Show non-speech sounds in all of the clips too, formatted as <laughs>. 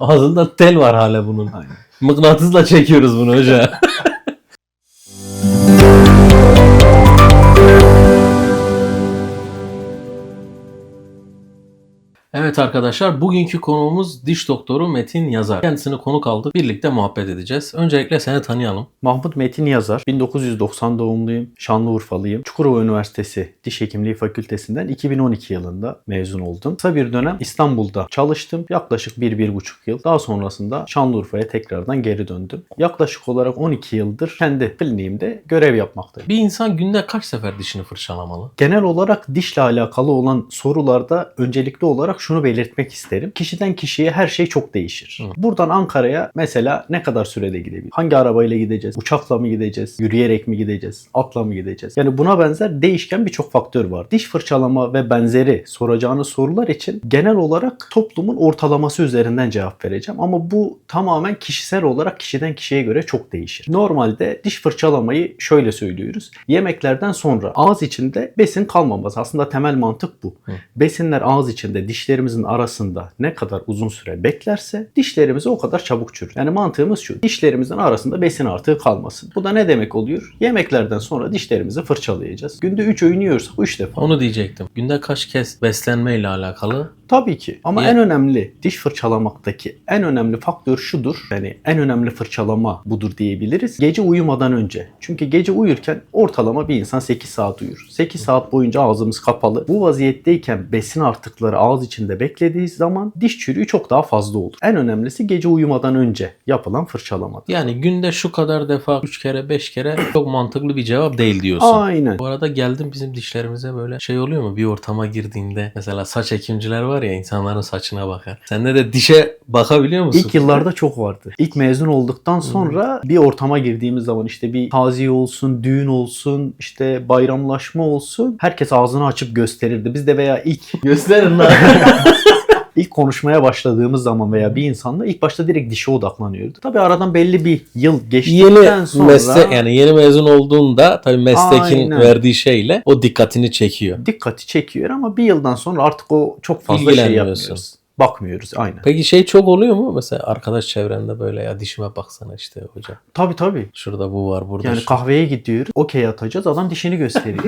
Ağzında tel var hala bunun. Aynen. Mıknatısla çekiyoruz bunu hoca. <laughs> Evet arkadaşlar bugünkü konuğumuz diş doktoru Metin Yazar. Kendisini konuk aldık. Birlikte muhabbet edeceğiz. Öncelikle seni tanıyalım. Mahmut Metin Yazar. 1990 doğumluyum. Şanlıurfalıyım. Çukurova Üniversitesi Diş Hekimliği Fakültesinden 2012 yılında mezun oldum. Kısa bir dönem İstanbul'da çalıştım. Yaklaşık 1-1,5 yıl. Daha sonrasında Şanlıurfa'ya tekrardan geri döndüm. Yaklaşık olarak 12 yıldır kendi kliniğimde görev yapmaktayım. Bir insan günde kaç sefer dişini fırçalamalı? Genel olarak dişle alakalı olan sorularda öncelikli olarak şunu belirtmek isterim. Kişiden kişiye her şey çok değişir. Hı. Buradan Ankara'ya mesela ne kadar sürede gidebilir? Hangi arabayla gideceğiz? Uçakla mı gideceğiz? Yürüyerek mi gideceğiz? Atla mı gideceğiz? Yani buna benzer değişken birçok faktör var. Diş fırçalama ve benzeri soracağınız sorular için genel olarak toplumun ortalaması üzerinden cevap vereceğim. Ama bu tamamen kişisel olarak kişiden kişiye göre çok değişir. Normalde diş fırçalamayı şöyle söylüyoruz. Yemeklerden sonra ağız içinde besin kalmaması. Aslında temel mantık bu. Hı. Besinler ağız içinde dişlerimizin arasında ne kadar uzun süre beklerse dişlerimiz o kadar çabuk çürür. Yani mantığımız şu. Dişlerimizin arasında besin artığı kalmasın. Bu da ne demek oluyor? Yemeklerden sonra dişlerimizi fırçalayacağız. Günde 3 öğün yiyorsak 3 defa. Onu diyecektim. Günde kaç kez beslenme ile alakalı? Tabii ki. Ama Niye? en önemli diş fırçalamaktaki en önemli faktör şudur. Yani en önemli fırçalama budur diyebiliriz. Gece uyumadan önce. Çünkü gece uyurken ortalama bir insan 8 saat uyur. 8 saat boyunca ağzımız kapalı. Bu vaziyetteyken besin artıkları ağız içinde beklediği zaman diş çürüğü çok daha fazla olur. En önemlisi gece uyumadan önce yapılan fırçalamadır. Yani günde şu kadar defa 3 kere 5 kere çok mantıklı bir cevap değil diyorsun. Aynen. Bu arada geldim bizim dişlerimize böyle şey oluyor mu? Bir ortama girdiğinde mesela saç hekimciler var ya insanların saçına bakar. Sende de dişe bakabiliyor musun? İlk yıllarda çok vardı. İlk mezun olduktan sonra bir ortama girdiğimiz zaman işte bir taziye olsun, düğün olsun, işte bayramlaşma olsun herkes ağzını açıp gösterirdi. Biz de veya ilk Gösterin lan. <laughs> <laughs> ilk konuşmaya başladığımız zaman veya bir insanla ilk başta direkt dişe odaklanıyordu. Tabii aradan belli bir yıl geçtikten yeni sonra meslek yani yeni mezun olduğunda tabii meslekin Aynen. verdiği şeyle o dikkatini çekiyor. dikkati çekiyor ama bir yıldan sonra artık o çok fazla şey yapmıyoruz. Bakmıyoruz aynen. Peki şey çok oluyor mu? Mesela arkadaş çevrende böyle ya dişime baksana işte hocam. Tabii tabii. Şurada bu var burada Yani şu. kahveye gidiyoruz. Okey atacağız. Adam dişini gösteriyor.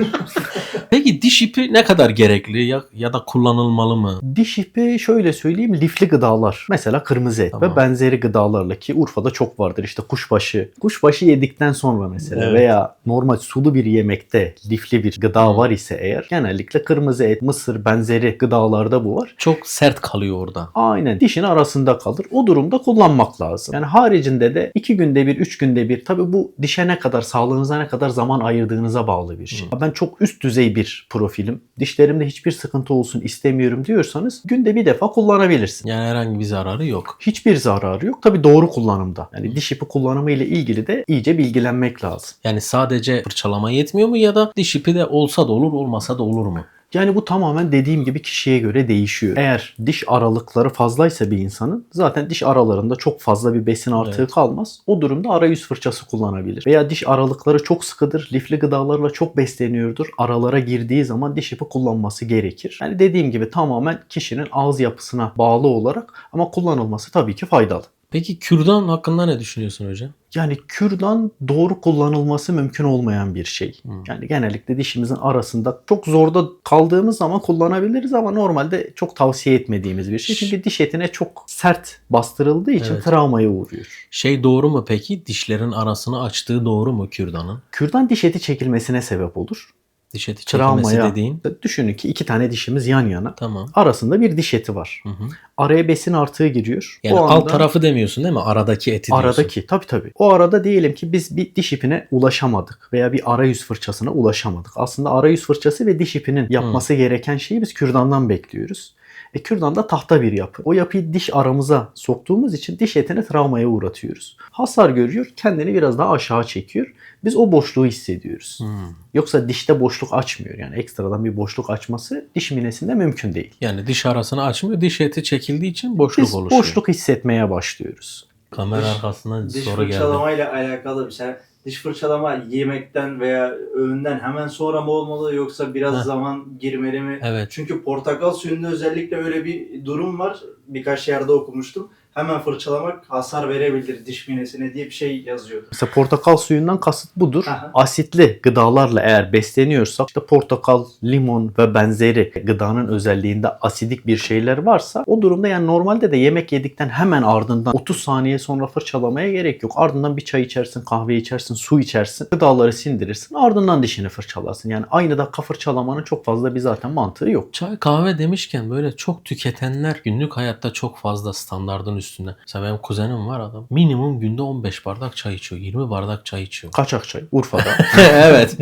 <laughs> Peki diş ipi ne kadar gerekli ya, ya da kullanılmalı mı? Diş ipi şöyle söyleyeyim lifli gıdalar. Mesela kırmızı et Tamam. ve benzeri gıdalarla ki Urfa'da çok vardır işte kuşbaşı. Kuşbaşı yedikten sonra mesela Evet. veya normal sulu bir yemekte lifli bir gıda Hı. var ise eğer genellikle kırmızı et, mısır benzeri gıdalarda bu var. Çok sert kalıyor orada. Aynen dişin arasında kalır. O durumda kullanmak lazım. Yani haricinde de iki günde bir, üç günde bir tabii bu dişe ne kadar, sağlığınıza ne kadar zaman ayırdığınıza bağlı bir şey. Ben çok üst düzey bir profilim. Dişlerimde hiçbir sıkıntı olsun istemiyorum diyorsanız günde bir defa kullanabilirsin. Yani herhangi bir zararı yok. Hiçbir zararı yok. Tabii doğru kullanımda. Yani diş ipi kullanımı ile ilgili de iyice bilgilenmek lazım. Yani sadece fırçalama yetmiyor mu ya da diş ipi de olsa da olur olmasa da olur mu? Yani bu tamamen dediğim gibi kişiye göre değişiyor. Eğer diş aralıkları fazlaysa bir insanın zaten diş aralarında çok fazla bir besin artığı Evet. kalmaz. O durumda arayüz fırçası kullanabilir. Veya diş aralıkları çok sıkıdır, lifli gıdalarla çok besleniyordur. Aralara girdiği zaman diş ipi kullanması gerekir. Yani dediğim gibi tamamen kişinin ağız yapısına bağlı olarak ama kullanılması tabii ki faydalı. Peki kürdan hakkında ne düşünüyorsun hocam? Yani kürdan doğru kullanılması mümkün olmayan bir şey. Hmm. Yani genellikle dişimizin arasında çok zorda kaldığımız zaman kullanabiliriz ama normalde çok tavsiye etmediğimiz bir şey. Çünkü diş etine çok sert bastırıldığı için Evet. travmaya uğruyor. Şey doğru mu peki? Dişlerin arasını açtığı doğru mu kürdanın? Kürdan diş eti çekilmesine sebep olur. Diş eti çekilmesi Travmaya. dediğin. Düşünün ki iki tane dişimiz yan yana. Tamam. Arasında bir diş eti var. Hı hı. Araya besin artığı giriyor. Yani O alt anda- tarafı demiyorsun değil mi? Aradaki eti diyorsun. Aradaki tabii tabii. O arada diyelim ki biz bir diş ipine ulaşamadık veya bir arayüz fırçasına ulaşamadık. Aslında arayüz fırçası ve diş ipinin yapması gereken şeyi biz kürdandan bekliyoruz. E kürdan da tahta bir yapı. O yapıyı diş aramıza soktuğumuz için diş etine travmaya uğratıyoruz. Hasar görüyor, kendini biraz daha aşağı çekiyor. Biz o boşluğu hissediyoruz. Hmm. Yoksa dişte boşluk açmıyor. Yani ekstradan bir boşluk açması diş minesinde mümkün değil. Yani diş arasını açmıyor. Diş eti çekildiği için boşluk Biz oluşuyor. boşluk hissetmeye başlıyoruz. Kamera Diş- arkasından Diş soru geldi. fırçalamayla alakalı bir şey. Diş fırçalama yemekten veya öğünden hemen sonra mı olmalı yoksa biraz Heh. zaman girmeli mi? Evet. Çünkü portakal suyunda özellikle öyle bir durum var. Birkaç yerde okumuştum. Hemen fırçalamak hasar verebilir diş minesine diye bir şey yazıyordu. Mesela portakal suyundan kasıt budur. Aha. Asitli gıdalarla eğer besleniyorsak işte portakal, limon ve benzeri gıdanın özelliğinde asidik bir şeyler varsa o durumda yani normalde de yemek yedikten hemen ardından 30 saniye sonra fırçalamaya gerek yok. Ardından bir çay içersin, kahve içersin, su içersin, gıdaları sindirirsin. Ardından dişini fırçalarsın. Yani aynı dakika fırçalamanın çok fazla bir zaten mantığı yok. Çay kahve demişken böyle çok tüketenler günlük hayatta çok fazla standardın üstünde. Mesela benim kuzenim var adam. Minimum günde 15 bardak çay içiyor. 20 bardak çay içiyor. Kaçak çay Urfa'da. <laughs> evet.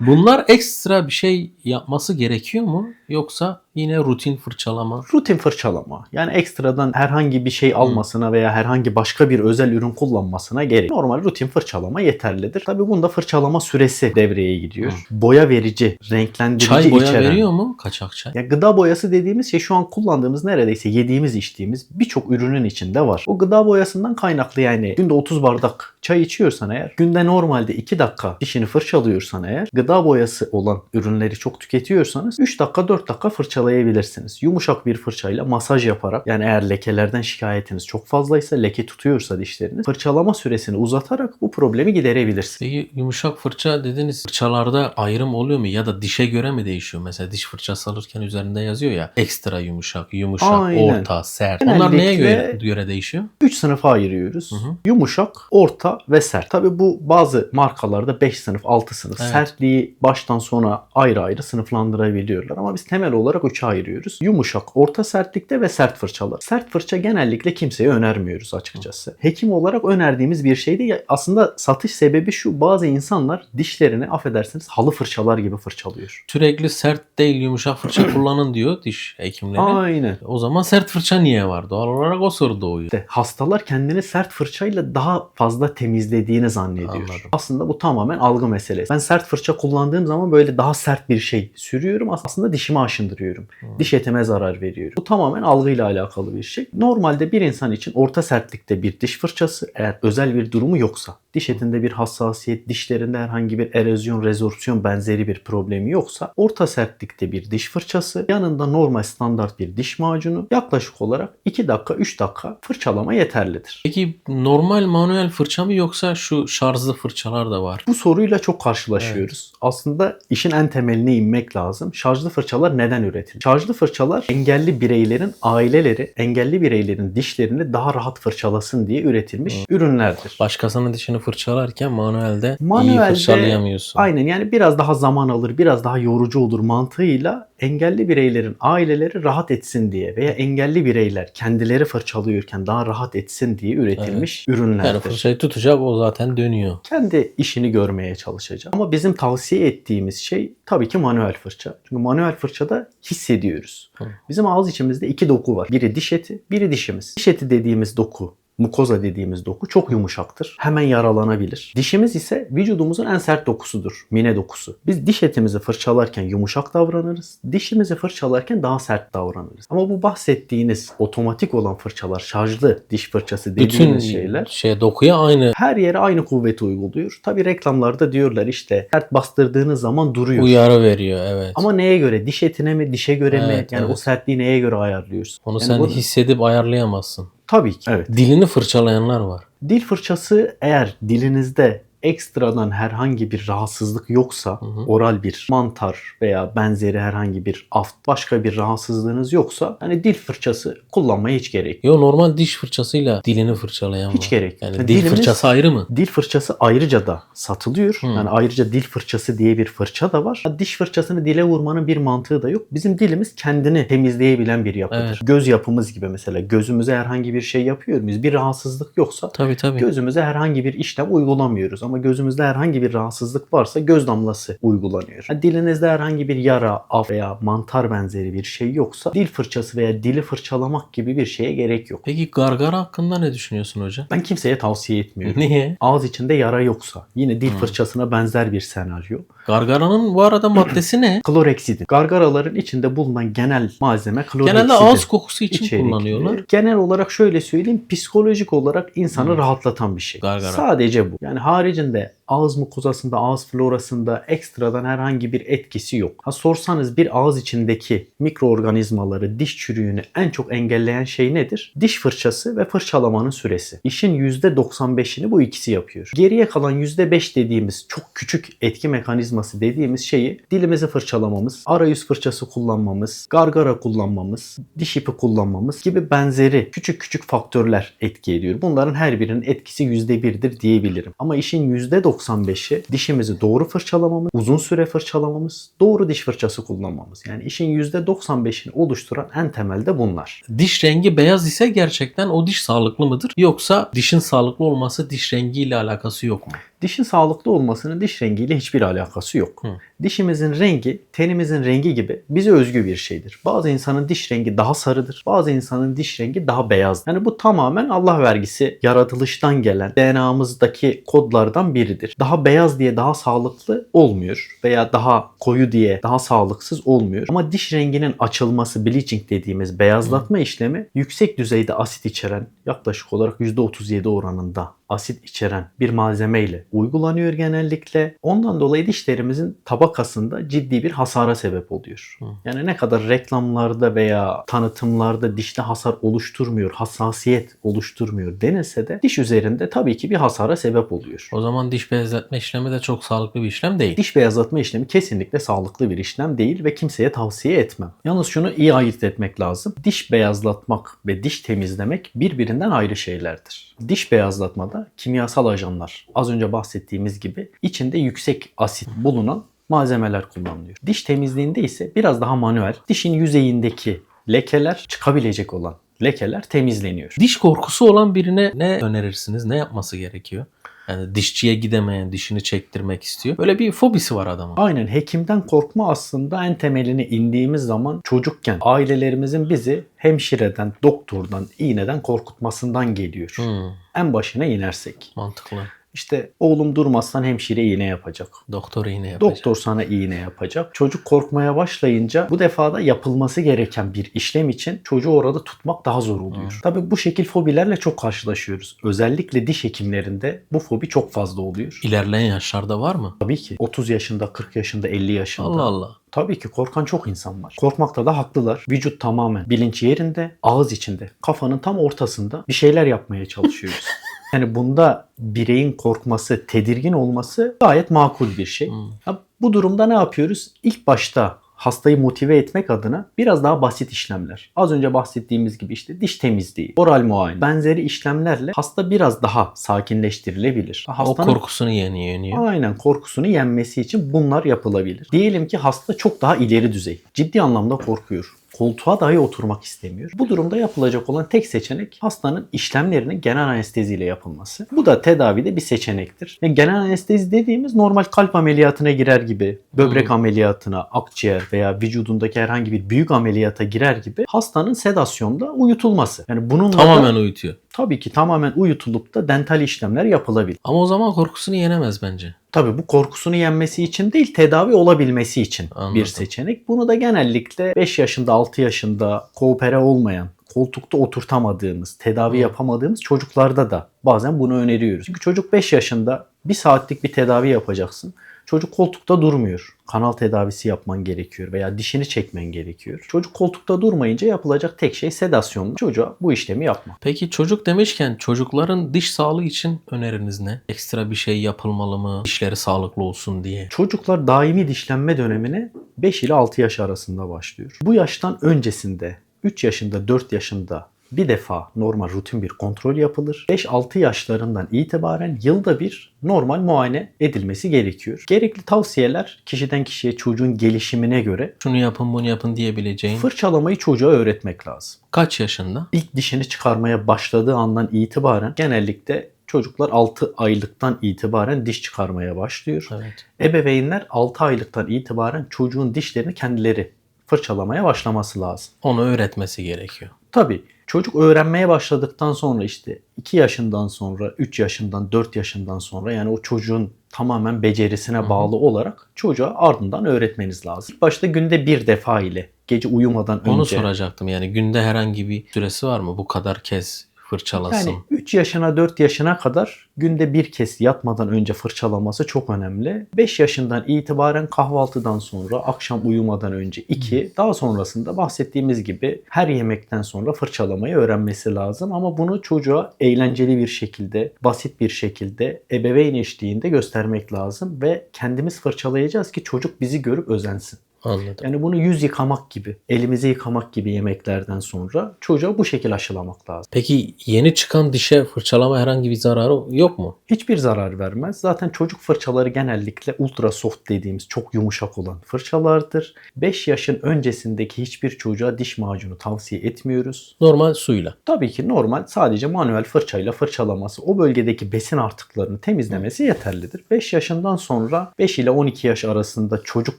Bunlar ekstra bir şey yapması gerekiyor mu? Yoksa yine rutin fırçalama? rutin fırçalama. Yani ekstradan herhangi bir şey almasına veya herhangi başka bir özel ürün kullanmasına gerek. Normal rutin fırçalama yeterlidir. Tabii bunda fırçalama süresi devreye gidiyor. Boya verici, renklendirici Çay boya içeren. veriyor mu? Kaçak çay. Ya gıda boyası dediğimiz şey şu an kullandığımız neredeyse yediğimiz içtiğimiz birçok ürünün içinde var. O gıda boyasından kaynaklı yani günde 30 bardak çay içiyorsan eğer günde normalde 2 dakika dişini fırçalıyorsan eğer gıda boyası olan ürünleri çok tüketiyorsanız 3 dakika 4 dakika fırçalayabilirsiniz. Yumuşak bir fırçayla masaj yaparak yani eğer lekelerden şikayetiniz çok fazlaysa leke tutuyorsa dişleriniz fırçalama süresini uzatarak bu problemi giderebilirsiniz. Peki yumuşak fırça dediniz. Fırçalarda ayrım oluyor mu? Ya da dişe göre mi değişiyor? Mesela diş fırçası alırken üzerinde yazıyor ya ekstra yumuşak, yumuşak, Aynen. orta, sert. Onlar neye göre, göre değişiyor? 3 sınıfa ayırıyoruz. Hı hı. Yumuşak, orta ve sert. Tabi bu bazı markalarda 5 sınıf, 6 sınıf. Evet. Sertliği baştan sona ayrı ayrı sınıflandırabiliyorlar. Ama biz temel olarak 3'e ayırıyoruz. Yumuşak, orta sertlikte ve sert fırçalar. Sert fırça genellikle kimseye önermiyoruz açıkçası. Hekim olarak önerdiğimiz bir şey değil. Aslında satış sebebi şu. Bazı insanlar dişlerini affedersiniz halı fırçalar gibi fırçalıyor. Sürekli sert değil yumuşak fırça <clears throat> kullanın diyor diş hekimleri. Aynen. O zaman sert fırça niye var? Doğal olarak o soru doğuyor. İşte hastalar kendini sert fırçayla daha fazla temizlediğini zannediyor. Anladım. Aslında bu tamamen algı meselesi. Ben sert fırça kullandığım zaman böyle daha sert bir şey sürüyorum. Aslında dişimi aşındırıyorum. Hmm. Diş etime zarar veriyorum. Bu tamamen algıyla alakalı bir şey. Normalde bir insan için orta sertlikte bir diş fırçası eğer özel bir durumu yoksa, diş etinde bir hassasiyet, dişlerinde herhangi bir erozyon, rezorpsiyon benzeri bir problemi yoksa orta sertlikte bir diş fırçası, yanında normal standart bir diş macunu yaklaşık olarak 2 dakika 3 dakika fırçalama yeterlidir. Peki normal manuel fırça mı yoksa şu şarjlı fırçalar da var? Bu soruyla çok karşılaşıyoruz. Aslında işin en temeline inmek lazım. Şarjlı fırçalar neden üretilir? Şarjlı fırçalar engelli bireylerin aileleri, engelli bireylerin dişlerini daha rahat fırçalasın diye üretilmiş ürünlerdir. Başkasının dişini fırçalarken manuelde, iyi Manuelde- fırçalayamıyorsun. Aynen yani biraz daha zaman alır, biraz daha yorucu olur mantığıyla engelli bireylerin aileleri rahat etsin diye veya engelli bireyler kendileri fırçalıyorken daha rahat etsin diye üretilmiş ürünlerdir. Yani fırçayı tutacak o zaten dönüyor. kendi işini görmeye çalışacak. Ama bizim tavsiye ettiğimiz şey tabii ki manuel fırça. Çünkü manuel fırçada hissediyoruz. Hı. Bizim ağız içimizde iki doku var. Biri diş eti, biri dişimiz. Diş eti dediğimiz doku mukoza dediğimiz doku çok yumuşaktır. Hemen yaralanabilir. Dişimiz ise vücudumuzun en sert dokusudur. Mine dokusu. Biz diş etimizi fırçalarken yumuşak davranırız. Dişimizi fırçalarken daha sert davranırız. Ama bu bahsettiğiniz otomatik olan fırçalar, şarjlı diş fırçası dediğimiz Bütün şeyler şey dokuya aynı her yere aynı kuvveti uyguluyor. Tabi reklamlarda diyorlar işte sert bastırdığınız zaman duruyor. uyarı veriyor evet. Ama neye göre? Diş etine mi, dişe göre mi? Evet, Yani o evet. sertliği neye göre ayarlıyorsun? Onu Yani sen bu- hissedip ayarlayamazsın. Tabii ki. Evet. Dilini fırçalayanlar var. Dil fırçası eğer dilinizde ekstradan herhangi bir rahatsızlık yoksa, hı. oral bir mantar veya benzeri herhangi bir aft, başka bir rahatsızlığınız yoksa hani dil fırçası kullanmaya hiç gerek yok. Yo normal diş fırçasıyla dilini fırçalayan Hiç var. gerek. Yani Yani dil dilimiz- fırçası ayrı mı? Dil fırçası ayrıca da satılıyor. Hmm. Yani ayrıca dil fırçası diye bir fırça da var. Diş fırçasını dile vurmanın bir mantığı da yok. Bizim dilimiz kendini temizleyebilen bir yapıdır. Evet. Göz yapımız gibi mesela gözümüze herhangi bir şey yapıyor muyuz? Bir rahatsızlık yoksa Tabii tabii. gözümüze herhangi bir işlem uygulamıyoruz. Ama gözümüzde herhangi bir rahatsızlık varsa göz damlası uygulanıyor. Ha, dilinizde herhangi bir yara, af veya mantar benzeri bir şey yoksa dil fırçası veya dili fırçalamak gibi bir şeye gerek yok. Peki gargara hakkında ne düşünüyorsun hocam? Ben kimseye tavsiye etmiyorum. Niye? Ağız içinde yara yoksa yine dil Hmm. fırçasına benzer bir senaryo. Gargaranın bu arada maddesi ne? <clears throat> Kloreksidin. Gargaraların içinde bulunan genel malzeme kloreksidin. Genelde ağız kokusu için içerikli. kullanıyorlar. Genel olarak şöyle söyleyeyim psikolojik olarak insanı Hmm. rahatlatan bir şey. Gargara. Sadece bu. Yani haricinde there. Ağız mukozasında, ağız florasında ekstradan herhangi bir etkisi yok. Ha sorsanız bir ağız içindeki mikroorganizmaları, diş çürüğünü en çok engelleyen şey nedir? Diş fırçası ve fırçalamanın süresi. İşin %95'ini bu ikisi yapıyor. Geriye kalan %5 dediğimiz çok küçük etki mekanizması dediğimiz şeyi dilimizi fırçalamamız, arayüz fırçası kullanmamız, gargara kullanmamız, diş ipi kullanmamız gibi benzeri küçük küçük faktörler etki ediyor. Bunların her birinin etkisi %1'dir diyebilirim. Ama işin %95'i dişimizi doğru fırçalamamız, uzun süre fırçalamamız, doğru diş fırçası kullanmamız. Yani işin %95'ini oluşturan en temelde bunlar. Diş rengi beyaz ise gerçekten o diş sağlıklı mıdır? Yoksa dişin sağlıklı olması diş rengiyle alakası yok mu? Dişin sağlıklı olmasının diş rengiyle hiçbir alakası yok. Hı. Dişimizin rengi, tenimizin rengi gibi bize özgü bir şeydir. Bazı insanın diş rengi daha sarıdır. Bazı insanın diş rengi daha beyaz. Yani bu tamamen Allah vergisi yaratılıştan gelen DNA'mızdaki kodlardan biridir. Daha beyaz diye daha sağlıklı olmuyor veya daha koyu diye daha sağlıksız olmuyor. Ama diş renginin açılması, bleaching dediğimiz beyazlatma işlemi yüksek düzeyde asit içeren yaklaşık olarak %37 oranında asit içeren bir malzemeyle uygulanıyor genellikle. Ondan dolayı dişlerimizin tabakasında ciddi bir hasara sebep oluyor. Hı. Yani ne kadar reklamlarda veya tanıtımlarda dişte hasar oluşturmuyor, hassasiyet oluşturmuyor denilse de diş üzerinde tabii ki bir hasara sebep oluyor. O zaman diş beyazlatma işlemi de çok sağlıklı bir işlem değil. Diş beyazlatma işlemi kesinlikle sağlıklı bir işlem değil ve kimseye tavsiye etmem. Yalnız şunu iyi ayırt etmek lazım. Diş beyazlatmak ve diş temizlemek birbirinden ayrı şeylerdir. Diş beyazlatmada kimyasal ajanlar, az önce bahsettiğimiz gibi içinde yüksek asit bulunan malzemeler kullanılıyor. Diş temizliğinde ise biraz daha manuel. Dişin yüzeyindeki lekeler çıkabilecek olan lekeler temizleniyor. Diş korkusu olan birine ne önerirsiniz? Ne yapması gerekiyor? Yani dişçiye gidemeyen, dişini çektirmek istiyor. Böyle bir fobisi var adamın. Aynen hekimden korkma aslında en temeline indiğimiz zaman çocukken ailelerimizin bizi hemşireden, doktordan, iğneden korkutmasından geliyor. Hmm, En başına inersek. mantıklı. İşte oğlum durmazsan hemşire iğne yapacak. Doktor iğne yapacak. Doktor sana iğne yapacak. Çocuk korkmaya başlayınca bu defada yapılması gereken bir işlem için çocuğu orada tutmak daha zor oluyor. Tabii bu şekil fobilerle çok karşılaşıyoruz. Özellikle diş hekimlerinde bu fobi çok fazla oluyor. İlerleyen yaşlarda var mı? Tabii ki 30 yaşında, 40 yaşında, 50 yaşında. Allah Allah. Tabii ki korkan çok insan var. Korkmakta da haklılar. Vücut tamamen bilinç yerinde, ağız içinde, kafanın tam ortasında bir şeyler yapmaya çalışıyoruz. <laughs> yani bunda bireyin korkması, tedirgin olması gayet makul bir şey. Hmm. Ha, bu durumda ne yapıyoruz? İlk başta hastayı motive etmek adına biraz daha basit işlemler. Az önce bahsettiğimiz gibi işte diş temizliği, oral muayene, benzeri işlemlerle hasta biraz daha sakinleştirilebilir. O Hastanın korkusunu yeniyor, yeniyor. Aynen korkusunu yenmesi için bunlar yapılabilir. Diyelim ki hasta çok daha ileri düzey. Ciddi anlamda korkuyor. Koltuğa dahi oturmak istemiyor. Bu durumda yapılacak olan tek seçenek hastanın işlemlerinin genel anesteziyle yapılması. Bu da tedavide bir seçenektir. Yani genel anestezi dediğimiz normal kalp ameliyatına girer gibi, böbrek Hmm. ameliyatına, akciğer veya vücudundaki herhangi bir büyük ameliyata girer gibi hastanın sedasyonda uyutulması. Yani bununla da Tamamen uyutuyor. Tabii ki tamamen uyutulup da dental işlemler yapılabilir. Ama o zaman korkusunu yenemez bence. Tabii bu korkusunu yenmesi için değil tedavi olabilmesi için Anladım. bir seçenek. Bunu da genellikle 5 yaşında 6 yaşında koopere olmayan koltukta oturtamadığımız, tedavi yapamadığımız çocuklarda da bazen bunu öneriyoruz. Çünkü çocuk 5 yaşında bir saatlik bir tedavi yapacaksın. Çocuk koltukta durmuyor. Kanal tedavisi yapman gerekiyor veya dişini çekmen gerekiyor. Çocuk koltukta durmayınca yapılacak tek şey sedasyonla çocuğa bu işlemi yapmak. Peki çocuk demişken çocukların diş sağlığı için öneriniz ne? Ekstra bir şey yapılmalı mı? Dişleri sağlıklı olsun diye. Çocuklar daimi dişlenme dönemine 5 ile 6 yaş arasında başlıyor. Bu yaştan öncesinde 3 yaşında 4 yaşında bir defa normal rutin bir kontrol yapılır. 5-6 yaşlarından itibaren yılda bir normal muayene edilmesi gerekiyor. Gerekli tavsiyeler kişiden kişiye çocuğun gelişimine göre Şunu yapın bunu yapın diyebileceğin. fırçalamayı çocuğa öğretmek lazım. Kaç yaşında? İlk dişini çıkarmaya başladığı andan itibaren genellikle çocuklar 6 aylıktan itibaren diş çıkarmaya başlıyor. Evet. Ebeveynler 6 aylıktan itibaren çocuğun dişlerini kendileri fırçalamaya başlaması lazım. Onu öğretmesi gerekiyor. Tabii çocuk öğrenmeye başladıktan sonra işte 2 yaşından sonra, 3 yaşından, 4 yaşından sonra yani o çocuğun tamamen becerisine bağlı olarak çocuğa ardından öğretmeniz lazım. İlk başta günde bir defa ile gece uyumadan Onu önce soracaktım yani günde herhangi bir süresi var mı? Bu kadar kez fırçalasın. Yani 3 yaşına 4 yaşına kadar günde bir kez yatmadan önce fırçalaması çok önemli. 5 yaşından itibaren kahvaltıdan sonra akşam uyumadan önce 2 daha sonrasında bahsettiğimiz gibi her yemekten sonra fırçalamayı öğrenmesi lazım ama bunu çocuğa eğlenceli bir şekilde, basit bir şekilde ebeveyn eşliğinde göstermek lazım ve kendimiz fırçalayacağız ki çocuk bizi görüp özensin. Anladım. Yani bunu yüz yıkamak gibi, elimizi yıkamak gibi yemeklerden sonra çocuğa bu şekil aşılamak lazım. Peki yeni çıkan dişe fırçalama herhangi bir zararı yok mu? Hiçbir zarar vermez. Zaten çocuk fırçaları genellikle ultra soft dediğimiz çok yumuşak olan fırçalardır. 5 yaşın öncesindeki hiçbir çocuğa diş macunu tavsiye etmiyoruz. Normal suyla. Tabii ki normal sadece manuel fırçayla fırçalaması, o bölgedeki besin artıklarını temizlemesi yeterlidir. 5 yaşından sonra 5 ile 12 yaş arasında çocuk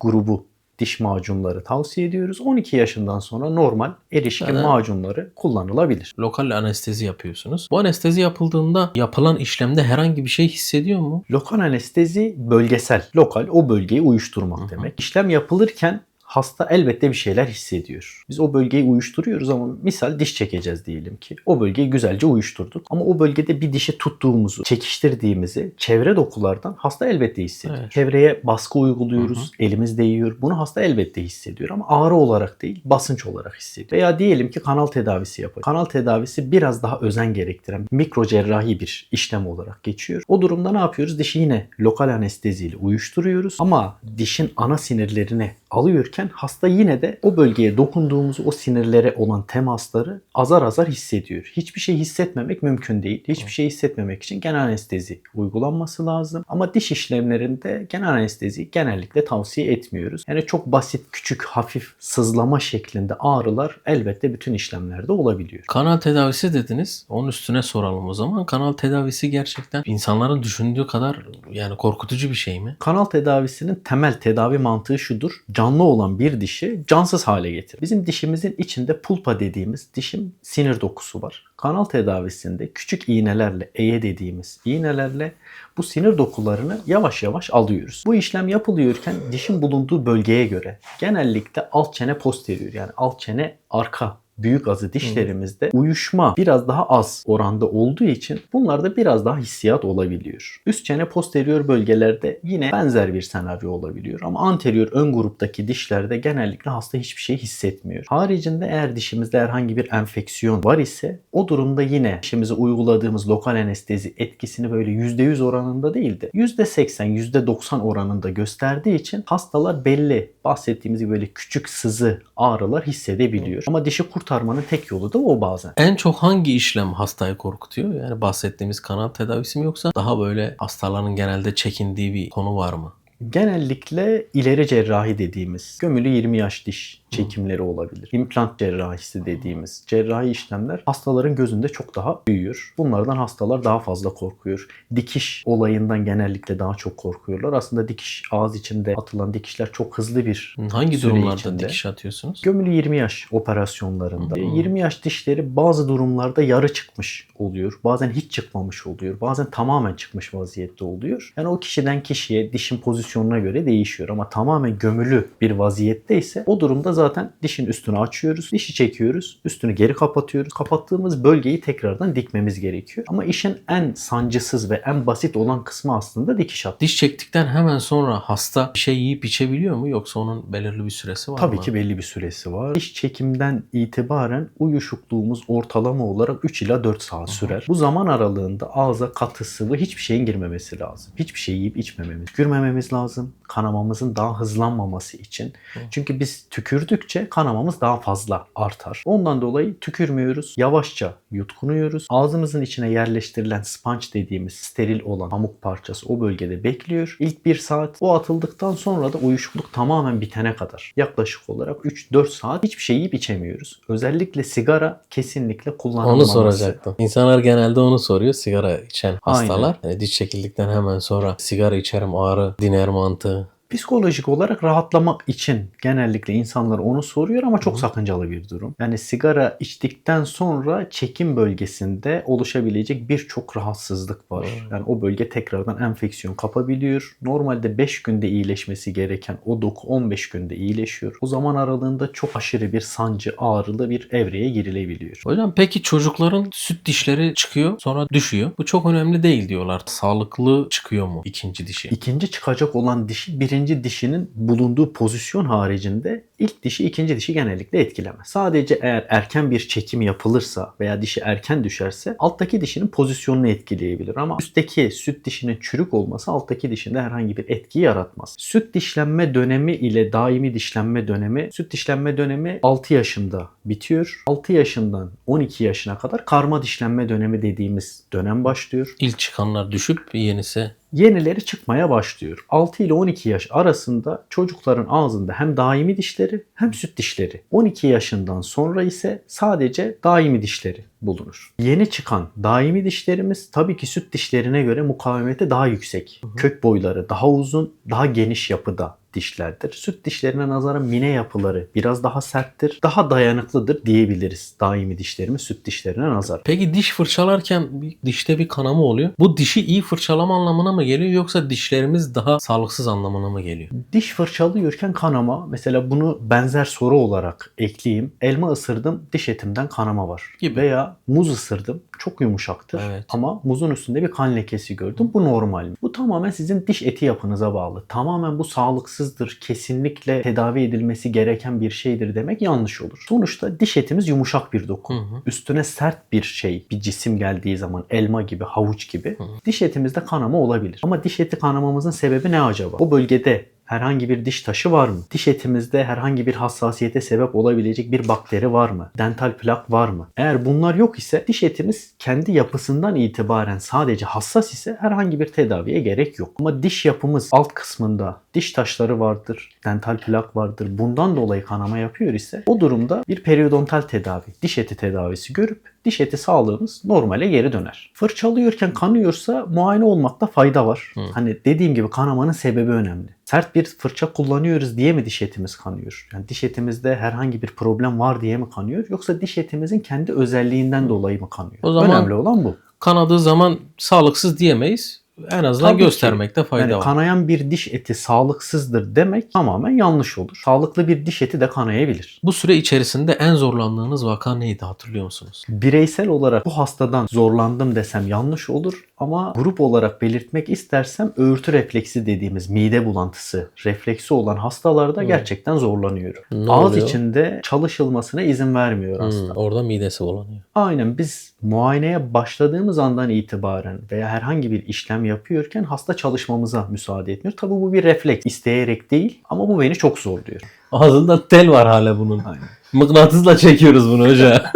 grubu diş macunları tavsiye ediyoruz. 12 yaşından sonra normal erişkin Evet. macunları kullanılabilir. Lokal anestezi yapıyorsunuz. Bu anestezi yapıldığında yapılan işlemde herhangi bir şey hissediyor mu? Lokal anestezi bölgesel, lokal o bölgeyi uyuşturmak hı. demek. İşlem yapılırken hasta elbette bir şeyler hissediyor. Biz o bölgeyi uyuşturuyoruz ama misal diş çekeceğiz diyelim ki. O bölgeyi güzelce uyuşturduk. Ama o bölgede bir dişi tuttuğumuzu, çekiştirdiğimizi çevre dokulardan hasta elbette hissediyor. Evet. Çevreye baskı uyguluyoruz, elimiz değiyor. Bunu hasta elbette hissediyor ama ağrı olarak değil, basınç olarak hissediyor. Veya diyelim ki kanal tedavisi yapıyor. Kanal tedavisi biraz daha özen gerektiren mikro cerrahi bir işlem olarak geçiyor. O durumda ne yapıyoruz? Dişi yine lokal anesteziyle uyuşturuyoruz ama dişin ana sinirlerini alıyorken hasta yine de o bölgeye dokunduğumuz o sinirlere olan temasları azar azar hissediyor. Hiçbir şey hissetmemek mümkün değil. Hiçbir şey hissetmemek için genel anestezi uygulanması lazım. Ama diş işlemlerinde genel anestezi genellikle tavsiye etmiyoruz. Yani çok basit, küçük, hafif sızlama şeklinde ağrılar elbette bütün işlemlerde olabiliyor. Kanal tedavisi dediniz. Onun üstüne soralım o zaman. Kanal tedavisi gerçekten insanların düşündüğü kadar yani korkutucu bir şey mi? Kanal tedavisinin temel tedavi mantığı şudur. Canlı olan bir dişi cansız hale getir. Bizim dişimizin içinde pulpa dediğimiz dişim sinir dokusu var. Kanal tedavisinde küçük iğnelerle, eye dediğimiz iğnelerle bu sinir dokularını yavaş yavaş alıyoruz. Bu işlem yapılıyorken dişin bulunduğu bölgeye göre genellikle alt çene posterior yani alt çene arka büyük azı dişlerimizde uyuşma biraz daha az oranda olduğu için bunlarda biraz daha hissiyat olabiliyor. Üst çene posterior bölgelerde yine benzer bir senaryo olabiliyor ama anterior ön gruptaki dişlerde genellikle hasta hiçbir şey hissetmiyor. Haricinde eğer dişimizde herhangi bir enfeksiyon var ise o durumda yine dişimize uyguladığımız lokal anestezi etkisini böyle %100 oranında değil de %80, %90 oranında gösterdiği için hastalar belli bahsettiğimiz gibi böyle küçük sızı ağrılar hissedebiliyor. Ama dişi kurtarmanın tek yolu da o bazen. En çok hangi işlem hastayı korkutuyor? Yani bahsettiğimiz kanal tedavisi mi yoksa daha böyle hastaların genelde çekindiği bir konu var mı? Genellikle ileri cerrahi dediğimiz gömülü 20 yaş diş çekimleri olabilir. İmplant cerrahisi dediğimiz cerrahi işlemler hastaların gözünde çok daha büyüyor. Bunlardan hastalar daha fazla korkuyor. Dikiş olayından genellikle daha çok korkuyorlar. Aslında dikiş ağız içinde atılan dikişler çok hızlı bir Hangi durumlarda içinde. dikiş atıyorsunuz? Gömülü 20 yaş operasyonlarında. Hı. 20 yaş dişleri bazı durumlarda yarı çıkmış oluyor. Bazen hiç çıkmamış oluyor. Bazen tamamen çıkmış vaziyette oluyor. Yani o kişiden kişiye dişin pozisyonuna göre değişiyor. Ama tamamen gömülü bir vaziyette ise o durumda zaten dişin üstünü açıyoruz. Dişi çekiyoruz. Üstünü geri kapatıyoruz. Kapattığımız bölgeyi tekrardan dikmemiz gerekiyor. Ama işin en sancısız ve en basit olan kısmı aslında dikiş atmak. Diş çektikten hemen sonra hasta bir şey yiyip içebiliyor mu yoksa onun belirli bir süresi var Tabii mı? ki belli bir süresi var. Diş çekimden itibaren uyuşukluğumuz ortalama olarak 3 ila 4 saat sürer. Bu zaman aralığında ağza katı sıvı hiçbir şeyin girmemesi lazım. Hiçbir şey yiyip içmememiz, gürmememiz lazım. Kanamamızın daha hızlanmaması için. Çünkü biz tükürdükçe kanamamız daha fazla artar. Ondan dolayı tükürmüyoruz. Yavaşça yutkunuyoruz. Ağzımızın içine yerleştirilen sponge dediğimiz steril olan pamuk parçası o bölgede bekliyor. İlk bir saat o atıldıktan sonra da uyuşukluk tamamen bitene kadar yaklaşık olarak 3-4 saat hiçbir şey yiyip içemiyoruz. Özellikle sigara kesinlikle Onu kullanılmaması. soracaktım. İnsanlar genelde onu soruyor. Sigara içen Aynen. hastalar. Yani diş çekildikten hemen sonra sigara içerim ağrı diner mantığı Psikolojik olarak rahatlamak için genellikle insanlar onu soruyor ama çok sakıncalı bir durum. Yani sigara içtikten sonra çekim bölgesinde oluşabilecek birçok rahatsızlık var. Yani o bölge tekrardan enfeksiyon kapabiliyor. Normalde 5 günde iyileşmesi gereken o doku 15 günde iyileşiyor. O zaman aralığında çok aşırı bir sancı, ağrılı bir evreye girilebiliyor. Hocam peki çocukların süt dişleri çıkıyor sonra düşüyor. Bu çok önemli değil diyorlar. Sağlıklı çıkıyor mu ikinci dişi? İkinci çıkacak olan dişi birinci dişinin bulunduğu pozisyon haricinde ilk dişi ikinci dişi genellikle etkilemez. Sadece eğer erken bir çekim yapılırsa veya dişi erken düşerse alttaki dişinin pozisyonunu etkileyebilir ama üstteki süt dişinin çürük olması alttaki dişinde herhangi bir etki yaratmaz. Süt dişlenme dönemi ile daimi dişlenme dönemi, süt dişlenme dönemi 6 yaşında bitiyor. 6 yaşından 12 yaşına kadar karma dişlenme dönemi dediğimiz dönem başlıyor. İlk çıkanlar düşüp yenisi yenileri çıkmaya başlıyor. 6 ile 12 yaş arasında çocukların ağzında hem daimi dişleri hem süt dişleri. 12 yaşından sonra ise sadece daimi dişleri bulunur. Yeni çıkan daimi dişlerimiz tabii ki süt dişlerine göre mukavemeti daha yüksek. Kök boyları daha uzun, daha geniş yapıda dişlerdir. Süt dişlerine nazaran mine yapıları biraz daha serttir, daha dayanıklıdır diyebiliriz daimi dişlerimiz süt dişlerine nazaran. Peki diş fırçalarken bir- dişte bir kanama oluyor. Bu dişi iyi fırçalama anlamına mı geliyor yoksa dişlerimiz daha sağlıksız anlamına mı geliyor? Diş fırçalıyorken kanama mesela bunu benzer soru olarak ekleyeyim. Elma ısırdım diş etimden kanama var. Gibi. Veya muz ısırdım çok yumuşaktır Evet. ama muzun üstünde bir kan lekesi gördüm. Bu normal mi? Bu tamamen sizin diş eti yapınıza bağlı. Tamamen bu sağlıksızdır. Kesinlikle tedavi edilmesi gereken bir şeydir demek yanlış olur. Sonuçta diş etimiz yumuşak bir doku. Hı hı. Üstüne sert bir şey, bir cisim geldiği zaman elma gibi, havuç gibi Hı. diş etimizde kanama olabilir. Ama diş eti kanamamızın sebebi ne acaba? O bölgede herhangi bir diş taşı var mı? Diş etimizde herhangi bir hassasiyete sebep olabilecek bir bakteri var mı? Dental plak var mı? Eğer bunlar yok ise diş etimiz kendi yapısından itibaren sadece hassas ise herhangi bir tedaviye gerek yok. Ama diş yapımız alt kısmında diş taşları vardır, dental plak vardır. Bundan dolayı kanama yapıyor ise o durumda bir periodontal tedavi, diş eti tedavisi görüp diş eti sağlığımız normale geri döner. Fırçalıyorken kanıyorsa muayene olmakta fayda var. Hı. Hani dediğim gibi kanamanın sebebi önemli. Sert bir fırça kullanıyoruz diye mi diş etimiz kanıyor? Yani diş etimizde herhangi bir problem var diye mi kanıyor? Yoksa diş etimizin kendi özelliğinden dolayı mı kanıyor? O zaman- Önemli olan bu. Kanadığı zaman sağlıksız diyemeyiz. En azından Tabii ki. göstermekte fayda Yani var. kanayan bir diş eti sağlıksızdır demek tamamen yanlış olur. Sağlıklı bir diş eti de kanayabilir. Bu süre içerisinde en zorlandığınız vaka neydi hatırlıyor musunuz? Bireysel olarak bu hastadan zorlandım desem yanlış olur ama grup olarak belirtmek istersem öğürtü refleksi dediğimiz mide bulantısı refleksi olan hastalarda Hmm. gerçekten zorlanıyorum. Ne Ağız oluyor? içinde çalışılmasına izin vermiyor Hmm, hasta. orada midesi bulanıyor. Aynen biz muayeneye başladığımız andan itibaren veya herhangi bir işlem yapıyorken hasta çalışmamıza müsaade etmiyor. Tabii bu bir refleks. isteyerek değil ama bu beni çok zorluyor. Ağzında tel var hala bunun. Aynen. Mıknatısla çekiyoruz bunu hoca. <laughs>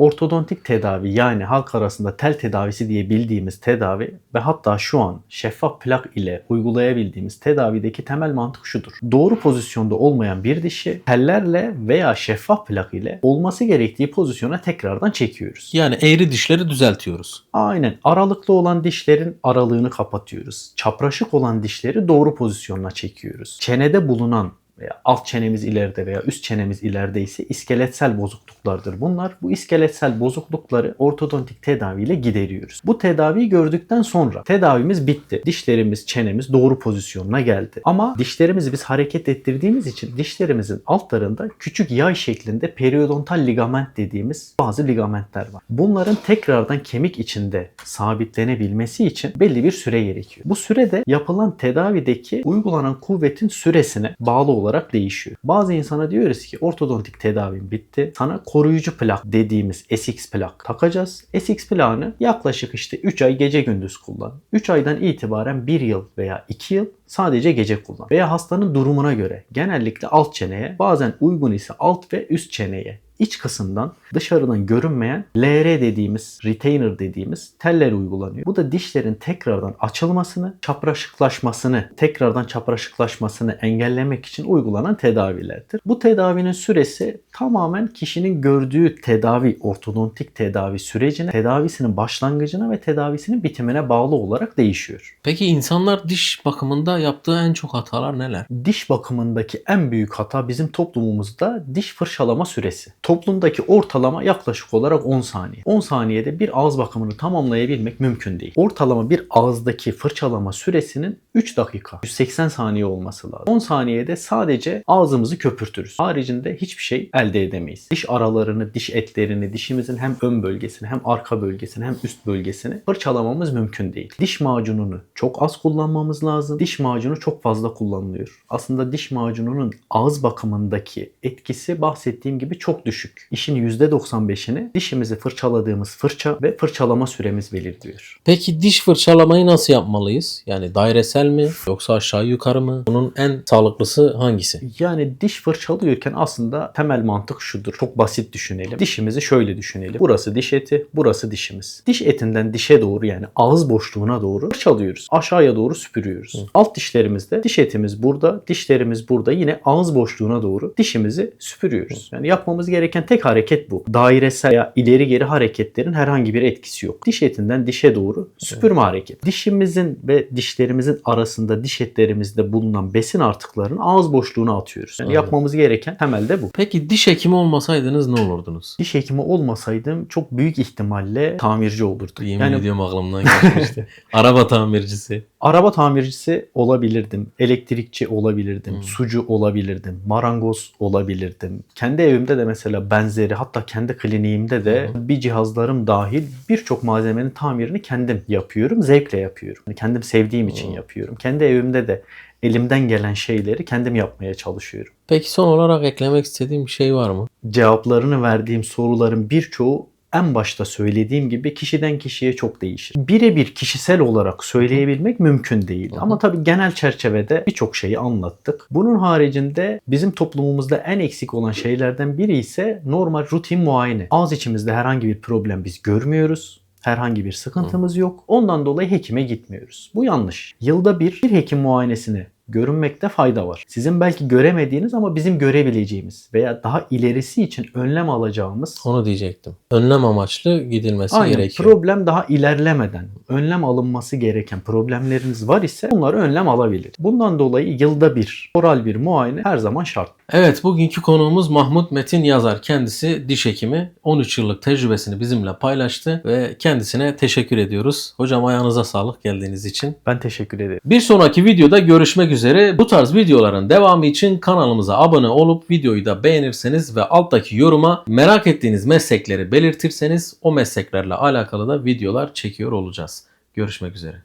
Ortodontik tedavi yani halk arasında tel tedavisi diye bildiğimiz tedavi ve hatta şu an şeffaf plak ile uygulayabildiğimiz tedavideki temel mantık şudur. Doğru pozisyonda olmayan bir dişi tellerle veya şeffaf plak ile olması gerektiği pozisyona tekrardan çekiyoruz. yani eğri dişleri düzeltiyoruz. Aynen aralıklı olan dişlerin aralığını kapatıyoruz. Çapraşık olan dişleri doğru pozisyonuna çekiyoruz. Çenede bulunan alt çenemiz ileride veya üst çenemiz ileride ise iskeletsel bozukluklardır bunlar. Bu iskeletsel bozuklukları ortodontik tedaviyle gideriyoruz. Bu tedaviyi gördükten sonra tedavimiz bitti. Dişlerimiz, çenemiz doğru pozisyonuna geldi. Ama dişlerimizi biz hareket ettirdiğimiz için dişlerimizin altlarında küçük yay şeklinde periodontal ligament dediğimiz bazı ligamentler var. Bunların tekrardan kemik içinde sabitlenebilmesi için belli bir süre gerekiyor. Bu sürede yapılan tedavideki uygulanan kuvvetin süresine bağlı olarak değişiyor. Bazı insana diyoruz ki ortodontik tedavin bitti. Sana koruyucu plak dediğimiz SX plak takacağız. SX plağını yaklaşık işte 3 ay gece gündüz kullan. 3 aydan itibaren 1 yıl veya 2 yıl sadece gece kullan. Veya hastanın durumuna göre genellikle alt çeneye bazen uygun ise alt ve üst çeneye iç kısımdan dışarıdan görünmeyen LR dediğimiz, retainer dediğimiz teller uygulanıyor. Bu da dişlerin tekrardan açılmasını, çapraşıklaşmasını, tekrardan çapraşıklaşmasını engellemek için uygulanan tedavilerdir. Bu tedavinin süresi tamamen kişinin gördüğü tedavi, ortodontik tedavi sürecine, tedavisinin başlangıcına ve tedavisinin bitimine bağlı olarak değişiyor. Peki insanlar diş bakımında yaptığı en çok hatalar neler? Diş bakımındaki en büyük hata bizim toplumumuzda diş fırçalama süresi. Toplumdaki ortalama yaklaşık olarak 10 saniye. 10 saniyede bir ağız bakımını tamamlayabilmek mümkün değil. Ortalama bir ağızdaki fırçalama süresinin 3 dakika, 180 saniye olması lazım. 10 saniyede sadece ağzımızı köpürtürüz. Haricinde hiçbir şey elde edemeyiz. Diş aralarını, diş etlerini, dişimizin hem ön bölgesini hem arka bölgesini hem üst bölgesini fırçalamamız mümkün değil. Diş macununu çok az kullanmamız lazım. Diş macunu çok fazla kullanılıyor. Aslında diş macununun ağız bakımındaki etkisi bahsettiğim gibi çok düşük. İşin %95'ini dişimizi fırçaladığımız fırça ve fırçalama süremiz belirliyor. Peki diş fırçalamayı nasıl yapmalıyız? Yani dairesel mi yoksa aşağı yukarı mı? Bunun en sağlıklısı hangisi? Yani diş fırçalıyorken aslında temel mantık şudur. Çok basit düşünelim. Dişimizi şöyle düşünelim. Burası diş eti, burası dişimiz. Diş etinden dişe doğru yani ağız boşluğuna doğru fırçalıyoruz. Aşağıya doğru süpürüyoruz. Alt dişlerimizde diş etimiz burada, dişlerimiz burada yine ağız boşluğuna doğru dişimizi süpürüyoruz. Yani yapmamız gereken tek hareket bu. Dairesel ya ileri geri hareketlerin herhangi bir etkisi yok. Diş etinden dişe doğru süpürme hareketi. Dişimizin ve dişlerimizin arasında diş etlerimizde bulunan besin artıklarını ağız boşluğuna atıyoruz. Yani Anladım. yapmamız gereken temelde bu. Peki diş hekimi olmasaydınız ne olurdunuz? Diş hekimi olmasaydım çok büyük ihtimalle tamirci olurdum. Yemin yani ediyorum aklımdan geçmişti. <laughs> Araba tamircisi. Araba tamircisi olabilirdim, elektrikçi olabilirdim, Hmm. sucu olabilirdim, marangoz olabilirdim. Kendi evimde de mesela benzeri hatta kendi kliniğimde de bir cihazlarım dahil birçok malzemenin tamirini kendim yapıyorum. Zevkle yapıyorum. Kendim sevdiğim için Hmm. yapıyorum. Kendi evimde de elimden gelen şeyleri kendim yapmaya çalışıyorum. Peki son olarak eklemek istediğim bir şey var mı? cevaplarını verdiğim soruların birçoğu en başta söylediğim gibi kişiden kişiye çok değişir. Birebir kişisel olarak söyleyebilmek mümkün değil. Ama tabii genel çerçevede birçok şeyi anlattık. Bunun haricinde bizim toplumumuzda en eksik olan şeylerden biri ise normal rutin muayene. Ağız içimizde herhangi bir problem biz görmüyoruz. Herhangi bir sıkıntımız yok. Ondan dolayı hekime gitmiyoruz. Bu yanlış. Yılda bir, bir hekim muayenesine görünmekte fayda var. Sizin belki göremediğiniz ama bizim görebileceğimiz veya daha ilerisi için önlem alacağımız Onu diyecektim. Önlem amaçlı gidilmesi Aynen. gerekiyor. Problem daha ilerlemeden önlem alınması gereken problemleriniz var ise bunları önlem alabilir. Bundan dolayı yılda bir oral bir muayene her zaman şart. Evet bugünkü konuğumuz Mahmut Metin Yazar. Kendisi diş hekimi. 13 yıllık tecrübesini bizimle paylaştı ve kendisine teşekkür ediyoruz. Hocam ayağınıza sağlık geldiğiniz için. Ben teşekkür ederim. Bir sonraki videoda görüşmek üzere. Bu tarz videoların devamı için kanalımıza abone olup videoyu da beğenirseniz ve alttaki yoruma merak ettiğiniz meslekleri belirtirseniz o mesleklerle alakalı da videolar çekiyor olacağız. Görüşmek üzere.